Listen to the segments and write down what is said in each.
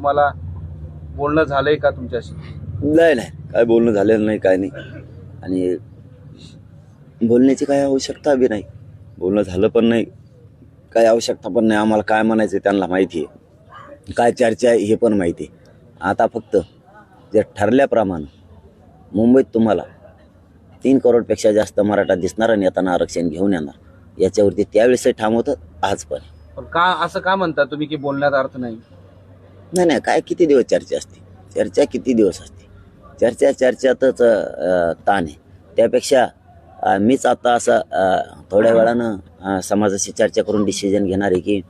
तुम्हाला बोलणं झालंय का तुमच्याशी? नाही नाही. काय बोलणं झालेलं नाही काय नाही. आणि बोलण्याची काय आवश्यकता बी नाही. बोलणं झालं पण नाही. काय आवश्यकता पण नाही. आम्हाला काय म्हणायचं त्यांना माहिती आहे. काय चर्चा आहे हे पण माहिती आहे. आता फक्त जे ठरल्याप्रमाणे मुंबईत तुम्हाला तीन करोडपेक्षा जास्त मराठा दिसणार आणि येताना आरक्षण घेऊन येणार. याच्यावरती त्यावेळेसही ठाम होतं आज पण पण का असं का म्हणता तुम्ही की बोलण्यात अर्थ नाही? नाही नाही काय किती दिवस चर्चा असते? चर्चा किती दिवस असते? चर्चा चर्चातच ताण आहे. त्यापेक्षा मीच आता असं थोड्या वेळानं समाजाशी चर्चा करून डिसिजन घेणार आहे की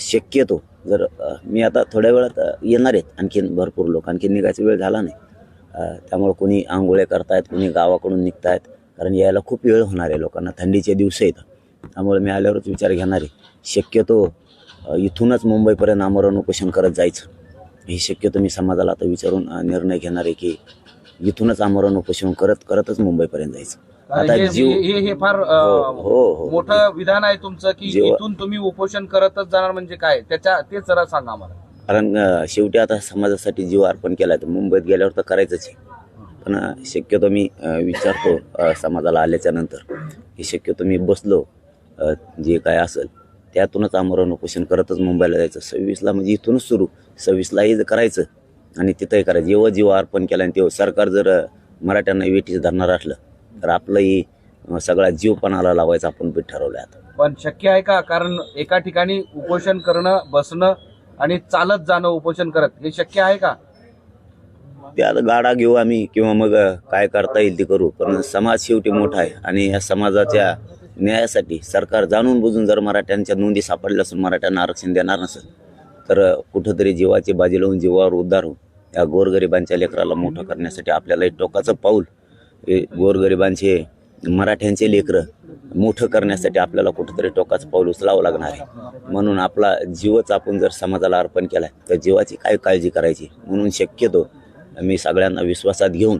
शक्यतो जर मी आता थोड्या वेळात येणार आहेत. आणखीन भरपूर लोक आणखीन निघायचा वेळ झाला नाही. त्यामुळे कोणी आंघोळ्या करतायत कोणी गावाकडून निघतायत. कारण यायला खूप वेळ होणार आहे लोकांना. थंडीचे दिवस आहेत. त्यामुळे मी आल्यावरच विचार घेणार आहे. शक्यतो इथूनच मुंबईपर्यंत आमरण उपोषण करत जायचं. हे शक्यतो मी समाजाला आता विचारून निर्णय घेणार आहे की इथूनच आमरण उपोषण करत करतच मुंबईपर्यंत जायचं. आता हे- जीव- हे हे फार हो अं, हो हो मोठं विधान आहे तुमचं की जेव्हा- इथून तुम्ही उपोषण करतच जाणार म्हणजे काय? त्याच्या ते जरा सांगा मला. कारण अ, शेवटी आता समाजासाठी जीव अर्पण केला तर मुंबईत गेल्यावर तर करायचंच आहे. पण अ, शक्यतो मी अ, विचारतो अ, समाजाला आल्याच्यानंतर. हे शक्यतो मी बसलो अ, जे काय असेल त्यातूनच आमरण उपोषण करतच मुंबईला जायचं. सव्वीसला म्हणजे इथूनच सुरू. सव्वीसलाही जर करायचं आणि तिथंही करायचं. जेव्हा जीव अर्पण केला आणि तेव्हा सरकार जर मराठ्यांना वेटीच धरणार असलं तर आपलंही सगळा जीव पणाला लावायचा आपण पीठ ठरवलं आता. पण शक्य आहे का? कारण एका ठिकाणी उपोषण करणं बसणं आणि चालत जाणं उपोषण करत हे शक्य आहे का? ते आता गाडा घेऊ आम्ही किंवा मग काय करता येईल ते करू. पण समाज शेवटी मोठा आहे आणि या समाजाच्या न्यायासाठी सरकार जाणून बुजून जर मराठ्यांच्या नोंदी सापडल्या असून मराठ्यांना आरक्षण देणार नसेल तर कुठंतरी जीवाची बाजी लावून जीवावर उद्धार होऊन या गोरगरिबांच्या लेकराला मोठं करण्यासाठी आपल्याला एक टोकाचं पाऊल हे गोरगरिबांचे मराठ्यांचे लेकरं मोठं करण्यासाठी आपल्याला कुठंतरी टोकाचं पाऊल उचलावं लागणार आहे. म्हणून आपला जीवच आपण जर समाजाला अर्पण केला तर जीवाची काय काळजी करायची? म्हणून शक्यतो मी सगळ्यांना विश्वासात घेऊन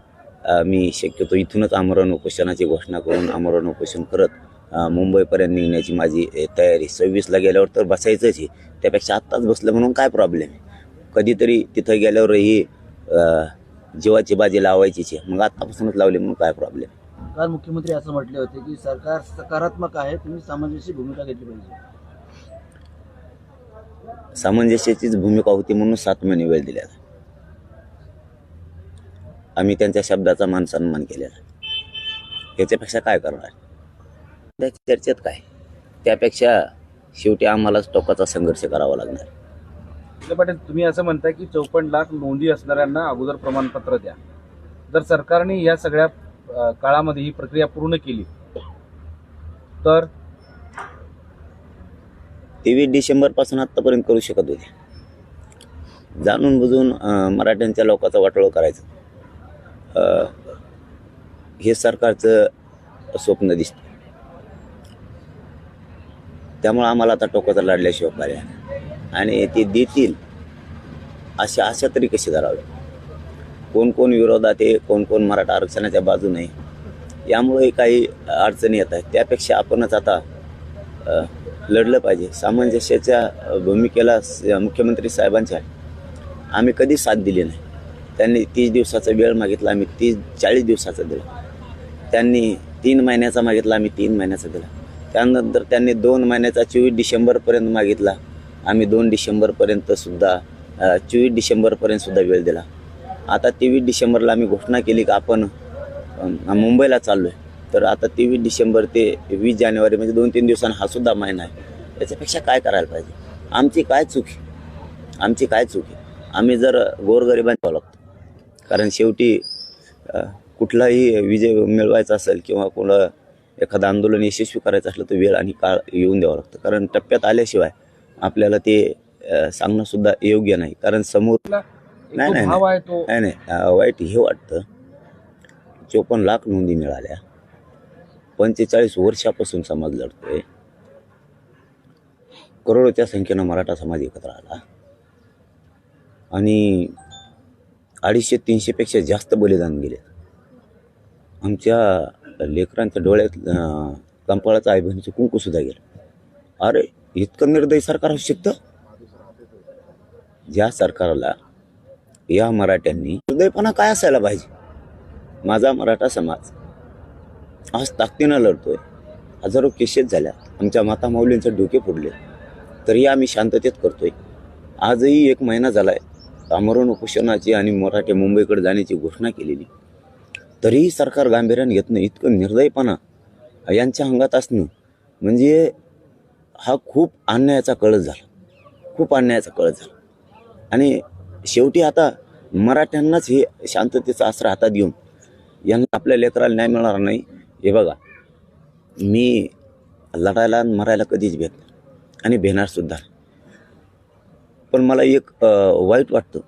मी शक्यतो इथूनच आमरण उपोषणाची घोषणा करून आमरण उपोषण करत मुंबईपर्यंत निघण्याची माझी तयारी. सव्वीसला गेल्यावर तर बसायचंच आहे. त्यापेक्षा आत्ताच बसलं म्हणून काय प्रॉब्लेम आहे? कधीतरी तिथं गेल्यावरही जीवाची बाजी लावायचीच आहे. मग आत्तापासूनच लावली म्हणून काय प्रॉब्लेम काल मुख्यमंत्री असं म्हटले होते की सरकार सकारात्मक आहे तुम्ही सामंजस्य भूमिका घेतली पाहिजे. सामंजस्याचीच भूमिका होती म्हणून सात महिने वेळ दिला आम्ही त्यांच्या शब्दाचा मान सन्मान केलेला. याच्यापेक्षा काय करणार? त्या चर्चेत काय? त्यापेक्षा शेवटी आम्हालाच टोकाचा संघर्ष करावा लागणार. पाटील तुम्ही असं म्हणताय की चौपन्न लाख नोंदी असणाऱ्यांना अगोदर प्रमाणपत्र द्या. जर सरकारने या सगळ्या काळामध्ये ही प्रक्रिया पूर्ण केली तर? तेवीस डिसेंबरपासून आतापर्यंत करू शकत होते. जाणून बुजून मराठ्यांच्या लोकांचा वाटोळ करायचं. हे सरकारचं स्वप्न दिसतं. त्यामुळं आम्हाला आता टोकाचा लढल्याशिवाय पर्याय आणि ते देतील अशा आशा तरी कशी धरावी कोण कोण विरोधात आहे कोण कोण मराठा आरक्षणाच्या बाजूने आहे यामुळे काही अडचणी येत आहेत. त्यापेक्षा आपणच आता लढलं पाहिजे. सामंजस्याच्या भूमिकेला मुख्यमंत्री साहेबांच्या आम्ही कधी साथ दिली नाही. त्यांनी तीस दिवसाचा वेळ मागितला आम्ही तीस चाळीस दिवसाचा दिला. त्यांनी तीन महिन्याचा मागितला आम्ही तीन महिन्याचा दिला. त्यानंतर त्यांनी दोन महिन्याचा चोवीस डिसेंबरपर्यंत मागितला. आम्ही दोन डिसेंबरपर्यंतसुद्धा चोवीस डिसेंबरपर्यंतसुद्धा वेळ दिला. आता तेवीस डिसेंबरला आम्ही घोषणा केली की आपण मुंबईला चाललो आहे तर आता तेवीस डिसेंबर ते वीस जानेवारी म्हणजे दोन तीन दिवसांना हा सुद्धा महिना आहे. याच्यापेक्षा काय करायला पाहिजे? आमची काय चूक आहे? आमची काय चूक आहे? आम्ही जर गोरगरिबांचा लागतो. कारण शेवटी कुठलाही विजय मिळवायचा असेल किंवा कोणा एखादं आंदोलन यशस्वी करायचं असलं तर वेळ आणि काळ येऊन द्यावं लागतं. कारण टप्प्यात आल्याशिवाय आपल्याला ते सांगणं सुद्धा योग्य नाही. कारण समोर नाही, नाही, नाही. नाही वाईट हे वाटतं. चोपन्न लाख नोंदी मिळाल्या. पंचेचाळीस वर्षापासून समाज लढतोय. करोडोच्या संख्येनं मराठा समाज एकत्र आला. आणि अडीचशे तीनशेपेक्षा जास्त बलिदान गेले. आमच्या लेकरांच्या डोळ्यात कंपाळाचं आई बहिणीचं कुंकू सुद्धा गेलं. अरे इतकं निर्दयी सरकार असू शकतं? ज्या सरकारला या मराठ्यांनी हृदयपणा काय असायला पाहिजे? माझा मराठा समाज आज ताकदीनं लढतोय. हजारो केसेस झाल्या. आमच्या माता माऊलींचे डोके फोडले. तरी आम्ही शांततेत करतोय. आजही एक महिना झालाय. आमरण उपोषणाची आणि मराठे मुंबईकडे जाण्याची घोषणा केलेली. तरीही सरकार गांभीर्याने घेत नाही इतकं निर्दयपणा यांच्या अंगात असणं म्हणजे हा खूप अन्यायाचा कळस झाला. खूप अन्यायाचा कळस झाला. आणि शेवटी आता मराठ्यांनाच हे शांततेचा आसरा हातात घेऊन यांना आपल्या लेकराला न्याय मिळणार नाही. हे बघा मी लढायला आणि मरायला कधीच भेट आणि भेणारसुद्धा पण मला एक वाईट वाटतं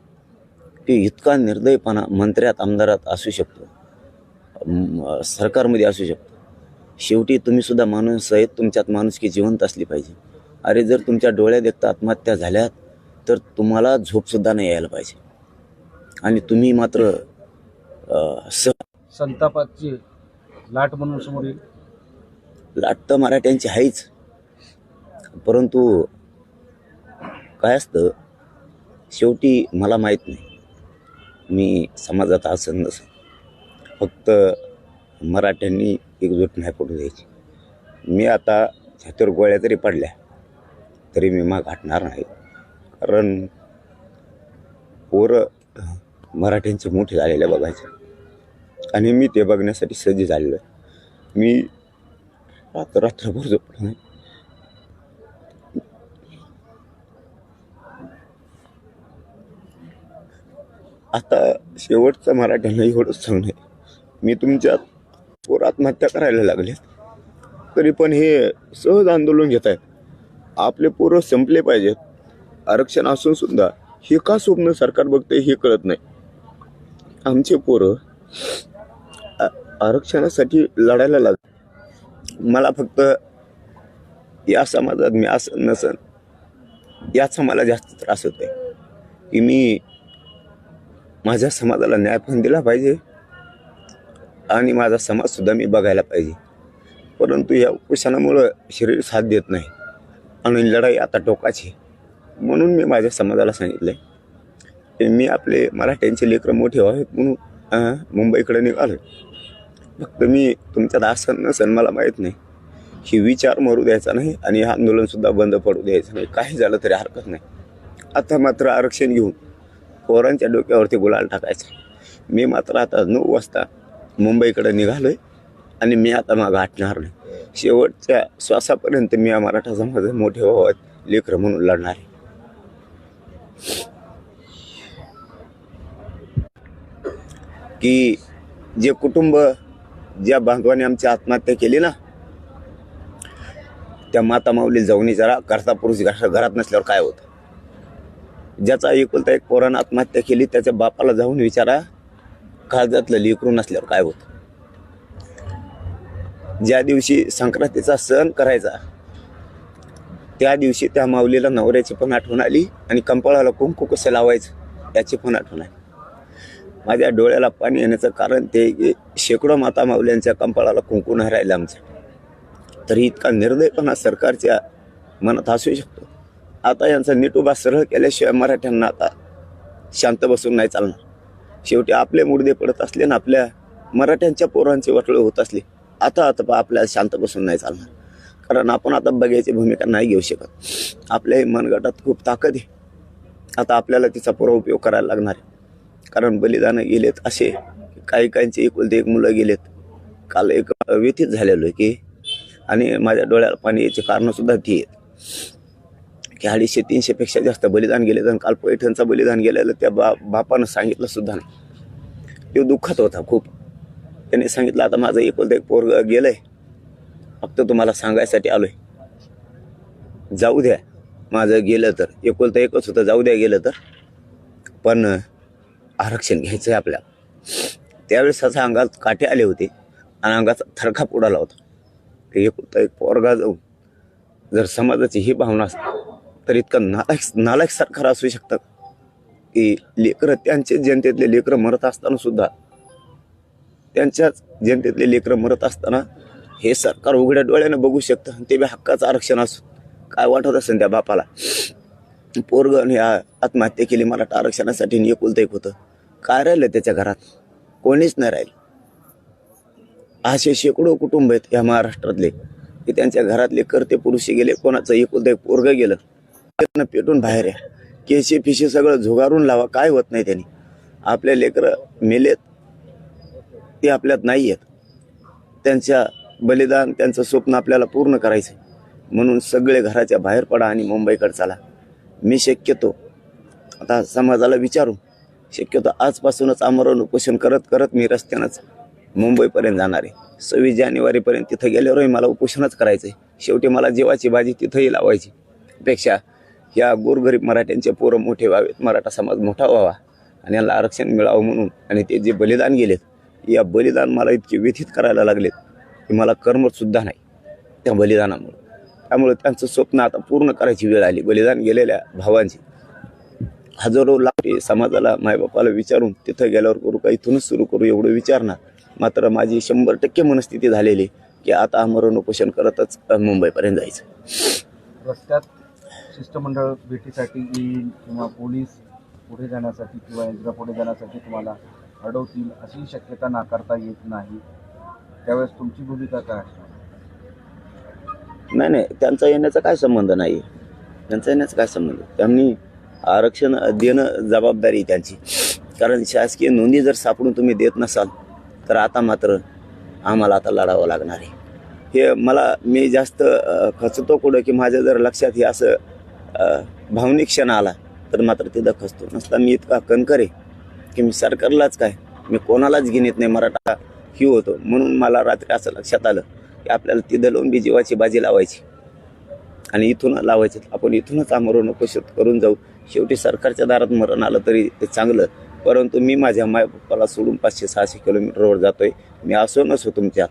की इतका निर्दयपणा मंत्र्यात आमदारात असू शकतो. सरकारमध्ये असू शकतो. शेवटी तुम्ही सुद्धा माणूस आहेत तुमच्यात माणुसकी जिवंत असली पाहिजे. अरे जर तुमच्या डोळ्यात एकदा आत्महत्या झाल्यात तर तुम्हाला झोपसुद्धा नाही यायला पाहिजे. आणि तुम्ही मात्र स संतापाची लाट म्हणून समोर येईल. लाट तर मराठ्यांची आहेच. परंतु काय असतं शेवटी मला माहीत नाही. मी समाजात असं नसं फक्त मराठ्यांनी एकजूट नाही पडू द्यायची. मी आता छातीवर गोळ्या जरी पडल्या तरी मी माग हटणार नाही. कारण पोरं मराठ्यांचे मोठे झालेले बघायचे. आणि मी ते बघण्यासाठी सज्ज झालेलो आहे. मी रात्र रात्रभर झोपलो नाही. आता शेवटचं मराठ्यांना एवढंच सांगणे मी तुमच्यात पोर आत्महत्या करायला लागले. तरी पण हे सहज आंदोलन घेत आहेत. आपले पोरं संपले पाहिजेत. आरक्षण असून सुद्धा हे का स्वप्न सरकार बघते हे कळत नाही. आमचे पोरं आरक्षणासाठी लढायला लाग मला फक्त या समाजात मी असं नसन याचा मला जास्त त्रास होतोय. की मी माझ्या समाजाला न्याय पण दिला पाहिजे. आणि माझा समाजसुद्धा मी बघायला पाहिजे. परंतु या उपोषणामुळं शरीर साथ देत नाही आणि लढाई आता टोकाची म्हणून मी माझ्या समाजाला सांगितलं की मी आपले मराठ्यांचे लेकरं मोठे व्हावेत म्हणून मुंबईकडे निघालो फक्त मी तुमच्यात आसन नसन मला माहीत नाही. ही विचार मरू द्यायचा नाही आणि हे आंदोलनसुद्धा बंद पडू द्यायचं नाही. काही झालं तरी हरकत नाही. आता मात्र आरक्षण घेऊन पोरांच्या डोक्यावरती गुलाल टाकायचा. मी मात्र आता नऊ वाजता मुंबईकडे निघालो आहे आणि मी आता मागं आटणार नाही. शेवटच्या श्वासापर्यंत मी या मराठा समाज मोठे व्हावत लेकरं म्हणून लढणार आहे. की जे कुटुंब ज्या बांधवाने आमची आत्महत्या केली ना त्या माता माऊली जाऊनी जरा करता पुरुष घरात नसल्यावर काय होतं? ज्याचा एकुलता एक पोरानं आत्महत्या केली त्याच्या बापाला जाऊन विचारा काळजातलं लेकरू नसल्यावर काय होतं? ज्या दिवशी संक्रांतीचा सण करायचा त्या दिवशी त्या माऊलीला नवऱ्याची पण आठवण आली आणि कंपाळाला कुंकू कसं लावायचं याची पण आठवण आली. माझ्या डोळ्याला पाणी येण्याचं कारण ते की शेकडो माता माऊल्यांच्या कंपाळाला कुंकू नाही राहिलं आमचं. तरी इतका निर्दयपणा सरकारच्या मनात असू शकतो. आता यांचा नीटोबा सरळ केल्याशिवाय मराठ्यांना आता शांत बसून नाही चालणार. शेवटी आपले मुर्दे पडत असले ना आपल्या मराठ्यांच्या पोरांचे वाटोळे होत असले आता आता आपल्याला शांत बसून नाही चालणार. कारण आपण आता बघायची भूमिका नाही घेऊ शकत. आपल्या मनगटात खूप ताकद आहे. आता आपल्याला तिचा पुरा उपयोग करायला लागणार आहे. कारण बलिदानं गेलेत असे काही काहींचे एकुलते एक मुलं गेलेत. काल एक व्यथित झालेलो आहे की आणि माझ्या डोळ्याला पाणी याची कारणंसुद्धा ती आहेत. की अडीचशे तीनशेपेक्षा जास्त बलिदान गेले आणि काल पैठणचं बलिदान गेलेलं त्या बा बापानं सांगितलं सुद्धा नाही. तो दुःखात होता खूप. त्याने सांगितलं आता माझं एकुलतं एक पोरग आहे फक्त तुम्हाला सांगायसाठी आलो आहे जाऊ द्या. माझं गेलं तर. एकुलतं एकच होतं जाऊ द्या गेलं तर. पण आरक्षण घ्यायचं आहे आपल्या. त्यावेळेस असं अंगात काटे आले होते आणि अंगाचा थरकाप उडाला होता. की एकुलता एक पोरगा जाऊन जर समाजाची ही भावना असते तर इतकं नालायक नालायक सरकार असू शकतं. की लेकरं त्यांचे जनतेतले लेकरं मरत असताना सुद्धा त्यांच्याच जनतेतले लेकरं मरत असताना हे सरकार उघड्या डोळ्यानं बघू शकतं आणि ते बी हक्काचं आरक्षण असो. काय वाटत असेल त्या बापाला? पोरगण ह्या आत्महत्या केली मराठा आरक्षणासाठी आणि एक होतं. काय राहिलं त्याच्या घरात? कोणीच नाही राहिलं. असे शेकडो कुटुंब आहेत या महाराष्ट्रातले की त्यांच्या घरातले करते पुरुषी गेले कोणाचं एकुलतं एक पोरग गेलं. त्यांना पेटून बाहेर या. केशे फिशी सगळं झुगारून लावा काय होत नाही त्यांनी. आपले लेकरं मेलेत ते आपल्यात नाही आहेत त्यांच्या बलिदान त्यांचं स्वप्न आपल्याला पूर्ण करायचं म्हणून सगळे घराच्या बाहेर पडा आणि मुंबईकडे चला. मी शक्यतो आता समाजाला विचारू. शक्यतो आजपासूनच आमरण उपोषण करत करत मी रस्त्यानंच मुंबईपर्यंत जाणार आहे. सव्वीस जानेवारीपर्यंत तिथं गेल्यावरही मला उपोषणच करायचं आहे शेवटी मला जीवाची भाजी तिथंही लावायची. पेक्षा या गोरगरीब मराठ्यांचे पोरं मोठे व्हावेत. मराठा समाज मोठा व्हावा आणि यांना आरक्षण मिळावं म्हणून. आणि ते जे बलिदान गेलेत या बलिदान मला इतके व्यथित करायला लागलेत की मला कर्मसुद्धा नाही त्या बलिदानामुळं. त्यामुळे त्यांचं स्वप्न आता पूर्ण करायची वेळ आली. बलिदान गेलेल्या भावांची हजारो लाख समाजाला मायबापाला विचारून तिथं गेल्यावर करू का इथूनच सुरू करू एवढं विचारणार. मात्र माझी शंभर टक्के मनस्थिती झालेली की आता आमरण उपोषण करतच मुंबईपर्यंत जायचं. रस्त्यात शिष्टमंडळ भेटीसाठी येईल किंवा पोलीस पुढे जाण्यासाठी किंवा यंत्र पुढे जाण्यासाठी तुम्हाला अडवतील अशी शक्यता नाकारता येत नाही. त्यावेळेस तुमची भूमिका काय असणार? नाही नाही. त्यांचा येण्याचा काय संबंध नाही. त्यांचा येण्याचा काय संबंध? त्यांनी आरक्षण देणं जबाबदारी त्यांची. कारण शासकीय नोंदी जर सापडून तुम्ही देत नसाल तर आता मात्र आम्हाला आता लढावं लागणार आहे. हे मला मी जास्त खचतो कुठं की माझ्या जर लक्षात हे असं भावनिक क्षण आला तर मात्र तिथं खचतो नसता मी इतका कणकरे की मी सरकारलाच काय मी कोणालाच घेण्यात नाही मराठा ही होतो. म्हणून मला रात्री असं लक्षात आलं की आपल्याला तिथं लावून बी जीवाची बाजी लावायची. आणि इथून लावायचं. आपण इथूनच आमरण उपोषित करून जाऊ. शेवटी सरकारच्या दारात मरण आलं तरी ते चांगलं. परंतु मी माझ्या मायबापाला सोडून पाचशे सहाशे किलोमीटरवर जातोय. मी असो नसो तुमच्या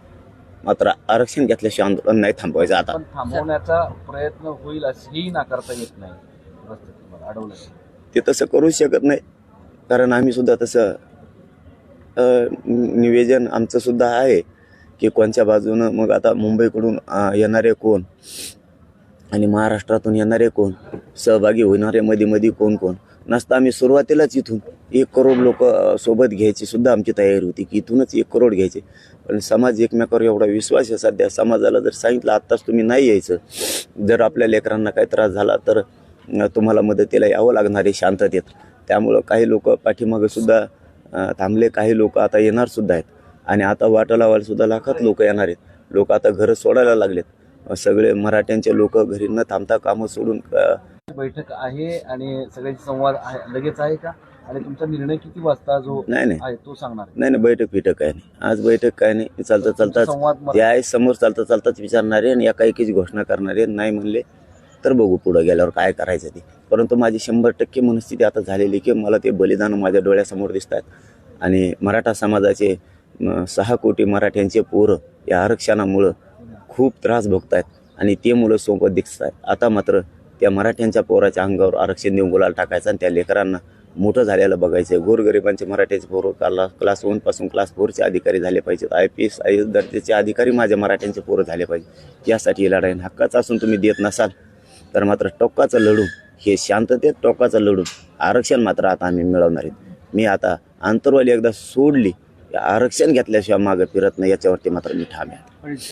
मात्र आरक्षण घेतल्याशिवाय आंदोलन नाही थांबवायचं आता. थांबवण्याचा प्रयत्न होईल असंही नाकारता येत नाही. अडवलं ते तसं करूच शकत नाही. कारण आम्ही सुद्धा तसं निवेदन आमचं सुद्धा आहे की कोणत्या बाजूनं मग आता मुंबईकडून येणारे कोण आणि महाराष्ट्रातून येणारे कोण सहभागी होणारे मध्ये मध्ये कोण कोण? नसता आम्ही सुरुवातीलाच इथून एक करोड लोक सोबत घ्यायची सुद्धा आमची तयारी होती की इथूनच एक करोड घ्यायचे. पण समाज एकमेकावर एवढा विश्वास आहे सध्या समाजाला जर सांगितलं आत्ताच तुम्ही नाही यायचं. जर आपल्या लेकरांना काही त्रास झाला तर तुम्हाला मदतीला यावं लागणार आहे शांततेत. त्यामुळं काही लोक पाठीमागंसुद्धा थांबले काही लोक आता येणारसुद्धा आहेत. आणि आता वाटा लावायलासुद्धा लाखात लोक येणार आहेत. लोक आता घरं सोडायला लागलेत. सगळे मराठ्यांचे लोक घरी न थांबता कामं सोडून बैठक आहे आणि सगळ्यांचे संवाद आहे. लगेच आहे का? आणि तुमचा निर्णय किती वाजता जो नाही नाही. आहे तो सांगणार आहे. नाही नाही बैठक बिठक काय नाही आज बैठक काय नाही. चालता चालताच संवाद ते आहे समोर चालता चालताच विचारणारे आणि एका एकीची घोषणा करणारे. नाही म्हणले तर बघू पुढं गेल्यावर काय करायचं ते. परंतु माझी शंभर टक्के मनस्थिती आता झालेली की मला ते बलिदान माझ्या डोळ्यासमोर दिसत आहेत आणि मराठा समाजाचे म, सहा कोटी मराठ्यांचे पोरं या आरक्षणामुळं खूप त्रास भोगत आहेत आणि ते मुलं सोबत दिसत आहेत आता मात्र त्या मराठ्यांच्या पोराच्या अंगावर आरक्षण देऊन गुलाल टाकायचं आणि त्या लेकरांना मोठं झालेलं बघायचं. आहे गोरगरिबांचे मराठ्याचे पोरं क्ला क्लास वनपासून क्लास फोरचे अधिकारी झाले पाहिजेत. I P S I S दर्जाचे अधिकारी माझ्या मराठ्यांचे पोरं झाले पाहिजे यासाठी ही लढाई हक्काचं असून तुम्ही देत नसाल तर मात्र टोकाचं लढून हे शांततेत टोकाचं लढून आरक्षण मात्र आता आम्ही मिळवणार आहेत. मी आता आंतरवाली एकदा सोडली आरक्षण घेतल्याशिवाय मागं फिरत नाही याच्यावरती मात्र मी ठाम आहे.